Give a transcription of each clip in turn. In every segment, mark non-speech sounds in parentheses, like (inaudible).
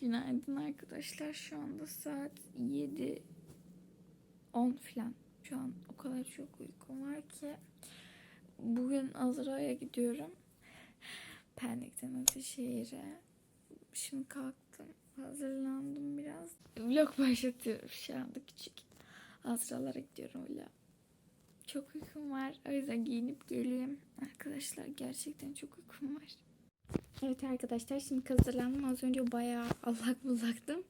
Günaydın arkadaşlar. Şu anda saat 7 10 falan. Şu an o kadar çok uykum var ki bugün Azra'ya gidiyorum. Pendik'ten Ataşehir'e. Şimdi kalktım. Hazırlandım biraz. Vlog başlatıyorum şu anda küçük. Azra'lara gidiyorum vlog. Çok uykum var. O yüzden giyinip geleyim. Arkadaşlar gerçekten çok uykum var. Evet arkadaşlar şimdi hazırlandım. Az önce bayağı allak bullaktım.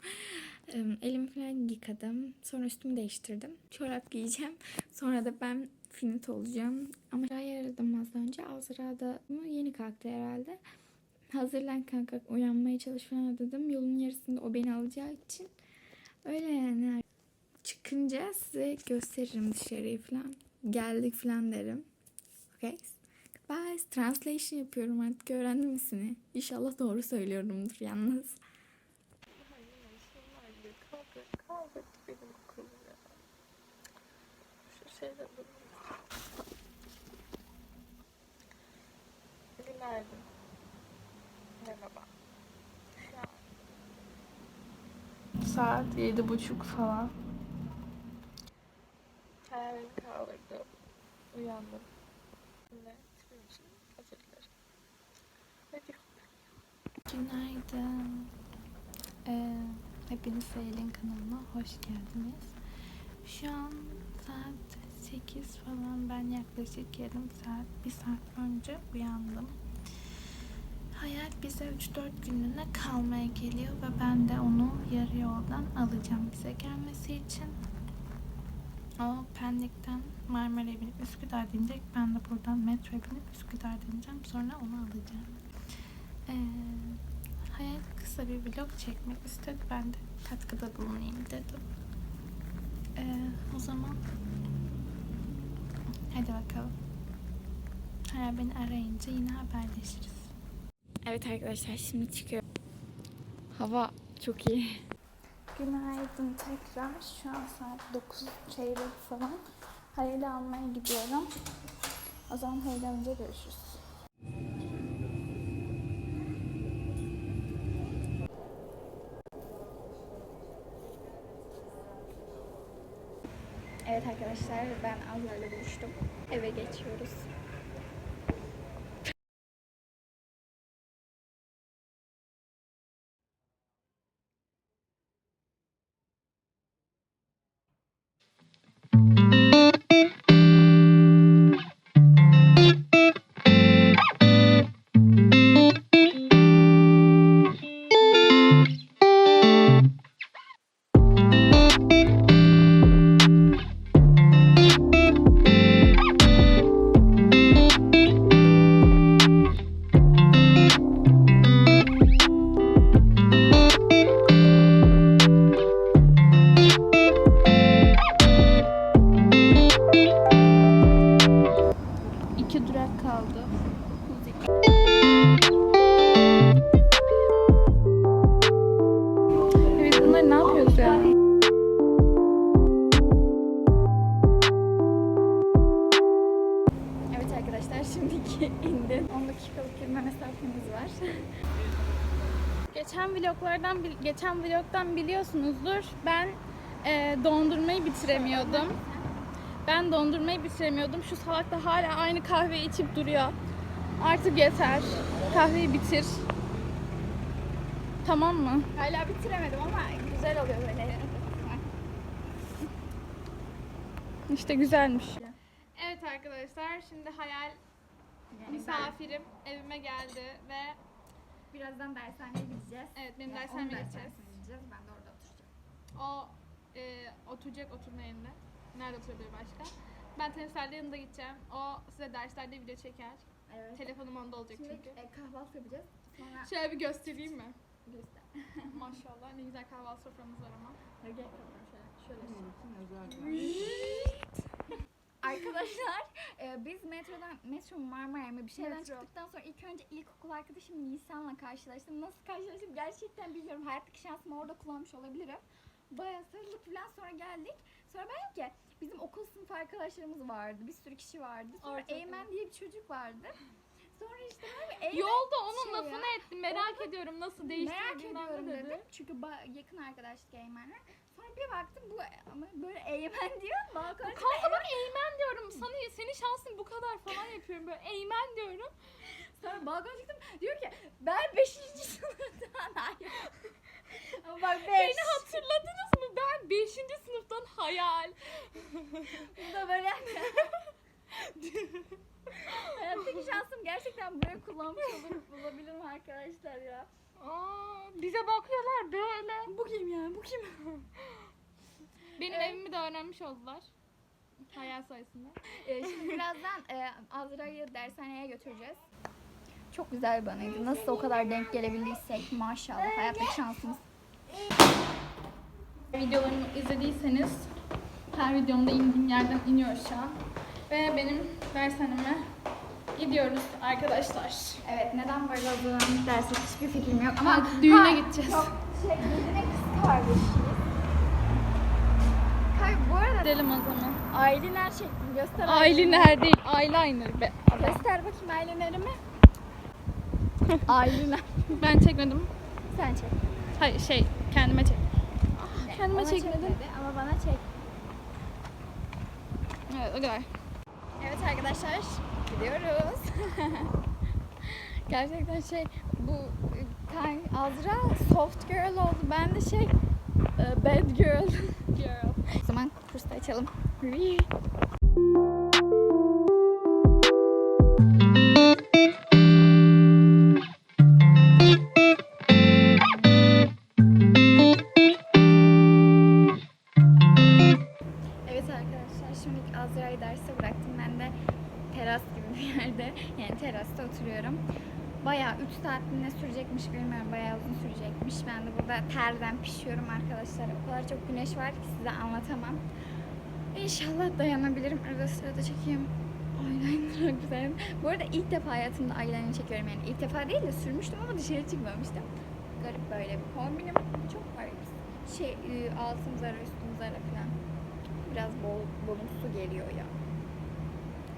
Elimi falan yıkadım. Sonra üstümü değiştirdim. Çorap giyeceğim. Sonra da ben finit olacağım. Ama Azra'yı aradım az önce. Azra da yeni kalktı herhalde. Hazırlan kanka uyanmaya çalış falan dedim. Yolun yarısında o beni alacağı için. Öyle yani. Çıkınca size gösteririm dışarıyı falan. Geldik falan derim. Okay. Bye. Translation yapıyorum artık öğrendim ismini. İnşallah doğru söylüyorumdur yalnız. Günaydın. Merhaba. Saat yedi buçuk falan. Hayalimi kaldırdım. Uyandım. Şimdi tipim için hazırlarım. Hadi. Günaydın. Ee, hepiniz Seylin kanalıma hoş geldiniz. Şu an saat 8 falan. Ben yaklaşık yarım saat, bir saat önce uyandım. Hayat bize 3-4 günlüğüne kalmaya geliyor ve ben de onu yarı yoldan alacağım bize gelmesi için. O Pendik'ten Marmara'ya binip Üsküdar dinecek. Ben de buradan metroya binip Üsküdar dineceğim. Sonra onu alacağım. Ee, Hayat kısa bir vlog çekmek istedi. Ben de katkıda bulunayım dedim. Ee, o zaman hadi bakalım. Hayal beni arayınca yine haberleşiriz. Evet arkadaşlar şimdi çıkıyorum. Hava çok iyi. Günaydın tekrar. Şu an saat 9 çeyrek falan. Hayal'i almaya gidiyorum. O zaman Hayal'le önce görüşürüz. Evet arkadaşlar ben Azra ile buluştum. Eve geçiyoruz. Durak kaldı. Evet bunlar ne yapıyoruz ya? Evet arkadaşlar şimdiki indim. 10 dakikalık yürüme mesafemiz var. Geçen vloglardan geçen vlogdan biliyorsunuzdur. Ben e, dondurmayı bitiremiyordum. Ben dondurmayı bitiremiyordum. Şu salak da hala aynı kahveyi içip duruyor. Artık yeter. Kahveyi bitir. Tamam mı? Hala bitiremedim ama güzel oluyor böyle. İşte güzelmiş. Evet arkadaşlar şimdi hayal misafirim evime geldi ve Birazdan dershaneye gideceğiz. evet benim Yani dershaneme gideceğiz. gideceğiz. Ben de orada oturacağım. O e, oturacak oturma yerine. Nerede oturabilir başka? Ben teneffüslerde yanında gideceğim. O size derslerde video çeker. Evet. Telefonum onda olacak Şimdi çünkü. e, kahvaltı yapacağız. Sonra Şöyle bir göstereyim mi? göster. (laughs) Maşallah ne güzel kahvaltı soframız var ama. Gel bakalım şöyle. Şöyle. (laughs) Arkadaşlar e, biz metrodan, metro mu Marmara'ya mı bir şeyden Metro. çıktıktan sonra ilk önce ilkokul arkadaşım Nisan'la karşılaştım. Nasıl karşılaştım gerçekten bilmiyorum. Hayattaki şansımı orada kullanmış olabilirim. Bayağı sarılık falan sonra geldik. Sonra ben ki bizim okul sınıf arkadaşlarımız vardı. Bir sürü kişi vardı. Sonra Eymen diye bir çocuk vardı. Sonra işte böyle (laughs) eğlen- Yolda onun şey lafını ya. ettim. Merak ediyorum nasıl Merak değiştirdiğinden ediyorum ne dedim. dedi. Çünkü yakın arkadaşlık Eymen'le. Sonra bir baktım bu ama böyle Eymen (laughs) diyor. Balkon Kanka ben eğmen diyorum. Sana, senin şansın bu kadar falan yapıyorum. Böyle eğmen diyorum. Sonra balkona çıktım. Diyor ki ben 5. sınıftan hayır. Ama bak 5. Beni hatırladınız mı? Ben 5. sınıftan hayal. Bu da böyle Hayattaki şansım gerçekten buraya kullanmış olur, bulabilirim arkadaşlar ya. Aa, bize bakıyorlar böyle. Bu kim ya? Bu kim? Benim Evet. evimi de öğrenmiş oldular. Hayal sayesinde. Ee, şimdi birazdan e, Azra'yı dershaneye götüreceğiz. Çok güzel bir anıydı. Nasıl o kadar denk gelebildiysek maşallah hayattaki şansımız. Videolarımı izlediyseniz her videomda indiğim yerden iniyor şu an. Ve benim dershaneme gidiyoruz arkadaşlar. Evet neden böyle hazırlandık dersek hiçbir fikrim yok ama Ha, düğüne Ha, gideceğiz. Çok şey düğüne kız kardeşiyiz. Kay bu arada Gidelim o zaman. Ayliner çektim göster. Eyeliner değil, eyeliner be. Göster bakayım eyelinerimi. (laughs) Ayliner. Ben çekmedim. Sen çek. Hayır şey, kendime çek. kendime Ona çekmedim. çekmedi Ama bana çek. Evet, o kadar. Evet arkadaşlar gidiyoruz. (laughs) Gerçekten şey bu Azra soft girl oldu. Ben de şey e, bad girl. girl. O zaman kursta açalım. Şimdi Azra'yı derse bıraktım. Ben de teras gibi bir yerde yani terasta oturuyorum. Bayağı 3 saat ne sürecekmiş bilmiyorum. Bayağı uzun sürecekmiş. Ben de burada terden pişiyorum arkadaşlar. O kadar çok güneş var ki size anlatamam. İnşallah dayanabilirim. Arada sırada çekeyim. Eyeliner (laughs) güzel. Bu arada ilk defa hayatımda eyeliner çekiyorum. Yani ilk defa değil de sürmüştüm ama dışarı çıkmamıştım. Garip böyle bir kombinim. Çok var. Şey e, altım zara üstüm zara falan. Biraz bol, bolumsu geliyor ya.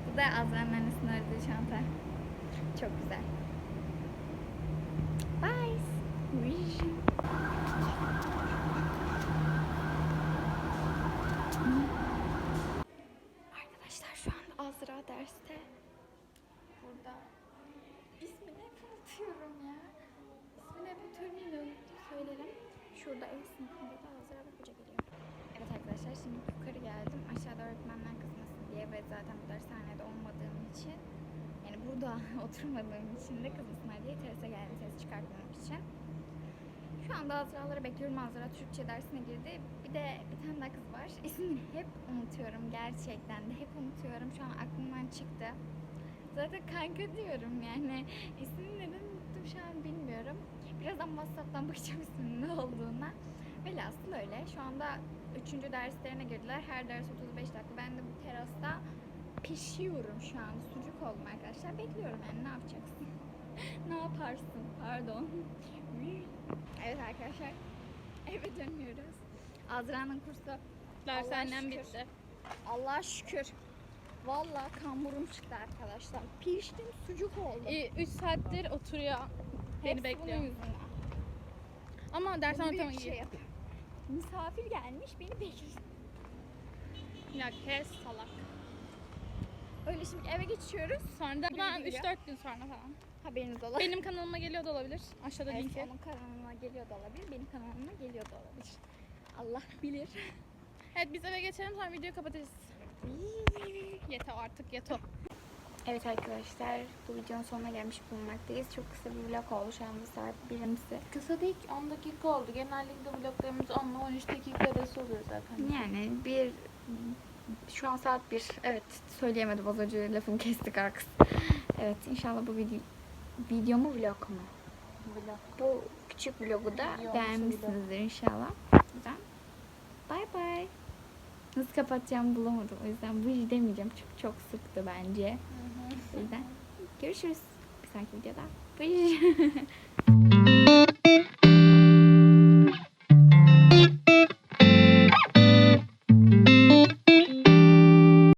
Bu da Azra'nın annesinin aradığı çanta. Çok güzel. Bye. Arkadaşlar şu anda Azra derste. Burada. İsmini hep unutuyorum ya. İsmini hep unutuyorum. Söylerim. Şurada ev sınıfında da Azra ve Hoca geliyor. Arkadaşlar şimdi yukarı geldim. Aşağıda öğretmenler kızmasın diye ve zaten bu dershanede olmadığım için yani burada (laughs) oturmadığım için de kızmasınlar diye terasa geldim ses çıkartmamak için. Şu anda Azra'ları bekliyorum. Azra Türkçe dersine girdi. Bir de bir tane daha kız var. İsmini hep unutuyorum gerçekten de. Hep unutuyorum. Şu an aklımdan çıktı. Zaten kanka diyorum yani. (laughs) İsmini neden unuttum şu an bilmiyorum. Birazdan WhatsApp'tan bakacağım (laughs) isminin ne olduğuna. Velhasıl öyle. Şu anda üçüncü derslerine girdiler. Her ders 35 dakika. Ben de bu terasta pişiyorum şu an. Sucuk oldum arkadaşlar. Bekliyorum yani ne yapacaksın? (laughs) ne yaparsın? Pardon. (laughs) evet arkadaşlar. Eve dönüyoruz. Azra'nın kursu Dershanem şükür. bitti. Allah'a şükür. Vallahi kamburum çıktı arkadaşlar. Piştim sucuk oldum. 3 saattir oturuyor. Beni Hepsi bekliyor. bunun yüzünden. Ama dershane Bunu büyük iyi. şey yapıyor. Misafir gelmiş beni bekliyor. Ya kes salak. Öyle şimdi eve geçiyoruz. Sonra da bundan geliyor. 3-4 gün sonra falan. Haberiniz ola. Benim kanalıma geliyor da olabilir. Aşağıda Evet, linki. onun kanalına geliyor da olabilir. Benim kanalıma geliyor da olabilir. Allah bilir. Evet biz eve geçelim sonra videoyu kapatırız. Yeter artık yeter. Evet arkadaşlar bu videonun sonuna gelmiş bulunmaktayız. Çok kısa bir vlog oldu şu anda saat birimsi. Kısa değil 10 dakika oldu. Genellikle vloglarımız 10 ile 13 dakika arası oluyor zaten. Yani bir şu an saat bir. Evet söyleyemedim az önce lafımı kestik arkası. Evet inşallah bu video video mu vlog mu? Vlog. Bu küçük vlogu da Videomuzu beğenmişsinizdir inşallah. O yüzden bye bye. Nasıl kapatacağımı bulamadım. O yüzden bu demeyeceğim. Çok çok sıktı bence. Yüzden görüşürüz. Bir sonraki videoda. Bye. (laughs)